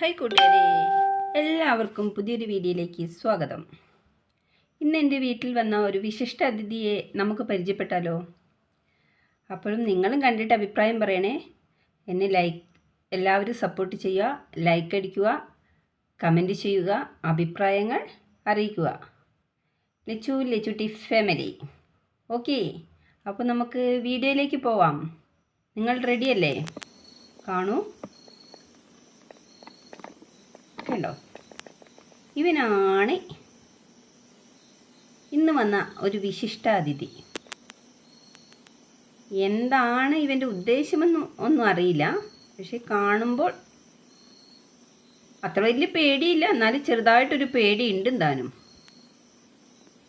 Hi കൂട്ടുകാരെ. എല്ലാവർക്കും പുതിയൊരു വീഡിയോയിലേക്ക് സ്വാഗതം. ഇന്ന് എന്റെ വീട്ടിൽ വന്ന ഒരു വിശിഷ്ട അതിഥിയെ നമുക്ക് പരിചയപ്പെട്ടാലോ? അപ്പോഴും നിങ്ങളും കണ്ടിട്ട് അഭിപ്രായം പറയണേ. എന്നെ ലൈക്ക് എല്ലാവരും സപ്പോർട്ട് ചെയ്യുക ലൈക്ക് അടിക്കുക കമന്റ് ചെയ്യുക അഭിപ്രായങ്ങൾ അറിയിക്കുക. ലച്ചു ലച്ചുട്ടി ഫാമിലി ഓക്കെ അപ്പോൾ നമുക്ക് വീഡിയോയിലേക്ക് പോവാം. നിങ്ങൾ റെഡിയല്ലേ കാണൂ. കണ്ടോ? ഇവനാണ് ഇന്ന് വന്ന ഒരു വിശിഷ്ടാതിഥി. എന്താണ് ഇവന്റെ ഉദ്ദേശമെന്ന് ഒന്നും അറിയില്ല. പക്ഷെ കാണുമ്പോൾ അത്ര വലിയ പേടിയില്ല. എന്നാലും ചെറുതായിട്ടൊരു പേടി ഉണ്ട് എന്താനും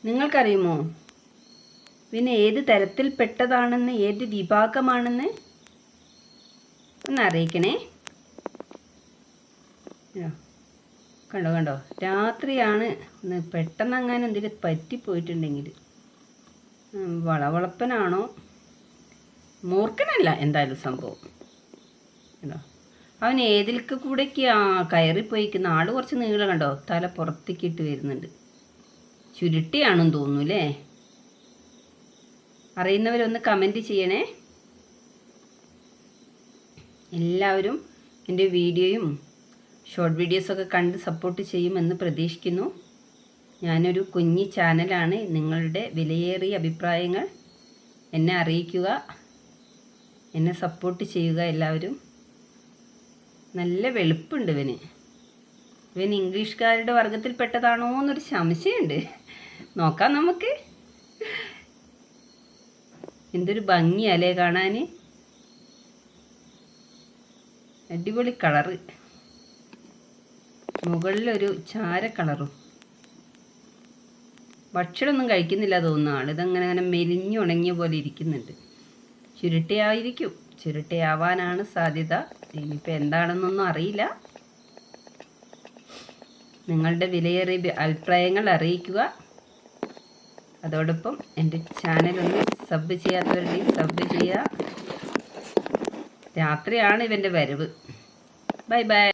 നിങ്ങൾക്കറിയുമോ? ഇവന് ഏത് തരത്തിൽപ്പെട്ടതാണെന്ന് ഏത് വിഭാഗമാണെന്ന്? ഒന്ന് അറിയിക്കണേ. കണ്ടോ കണ്ടോ? രാത്രിയാണ് ഒന്ന് പെട്ടെന്ന് അങ്ങനെ എന്തെങ്കിലും പറ്റിപ്പോയിട്ടുണ്ടെങ്കിൽ. വളവളപ്പനാണോ? മൂർക്കനല്ല എന്തായാലും സംഭവം. കണ്ടോ? അവൻ ഏതിലേക്ക് കൂടെയൊക്കെ കയറിപ്പോയിക്കുന്ന ആൾ കുറച്ച് നീളം കണ്ടോ? തല പുറത്തേക്ക് ഇട്ട് വരുന്നുണ്ട്. ചുരുട്ടിയാണെന്ന് തോന്നുന്നു അല്ലേ? അറിയുന്നവരൊന്ന് കമന്റ് ചെയ്യണേ. എല്ലാവരും എന്റെ വീഡിയോയും ഷോർട്ട് വീഡിയോസൊക്കെ കണ്ട് സപ്പോർട്ട് ചെയ്യുമെന്ന് പ്രതീക്ഷിക്കുന്നു. ഞാനൊരു കുഞ്ഞി ചാനലാണ്. നിങ്ങളുടെ വിലയേറിയ അഭിപ്രായങ്ങൾ എന്നെ അറിയിക്കുക. എന്നെ സപ്പോർട്ട് ചെയ്യുക എല്ലാവരും. നല്ല വെളുപ്പുണ്ട് ഇവന്. ഇവൻ ഇംഗ്ലീഷുകാരുടെ വർഗത്തിൽപ്പെട്ടതാണോ എന്നൊരു സംശയമുണ്ട്. നോക്കാം നമുക്ക്. എന്തൊരു ഭംഗിയല്ലേ കാണാൻ അടിപൊളി കളറ്. മുകളിലൊരു ചാര കളറും. ഭക്ഷണമൊന്നും കഴിക്കുന്നില്ല തോന്നുന്നു. ആൾ ഇതങ്ങനെ അങ്ങനെ മെലിഞ്ഞുണങ്ങിയ പോലെ ഇരിക്കുന്നുണ്ട്. ചുരുട്ടയായിരിക്കും. ചുരുട്ടയാവാനാണ് സാധ്യത. ഇനിയിപ്പോൾ എന്താണെന്നൊന്നും അറിയില്ല. നിങ്ങളുടെ വിലയേറിയ അഭിപ്രായങ്ങൾ അറിയിക്കുക. അതോടൊപ്പം എന്റെ ചാനലൊന്ന് സബ് ചെയ്യാത്തവരുടെ സബ് ചെയ്യുക. രാത്രിയാണ് ഇവന്റെ വരവ്. Bye bye.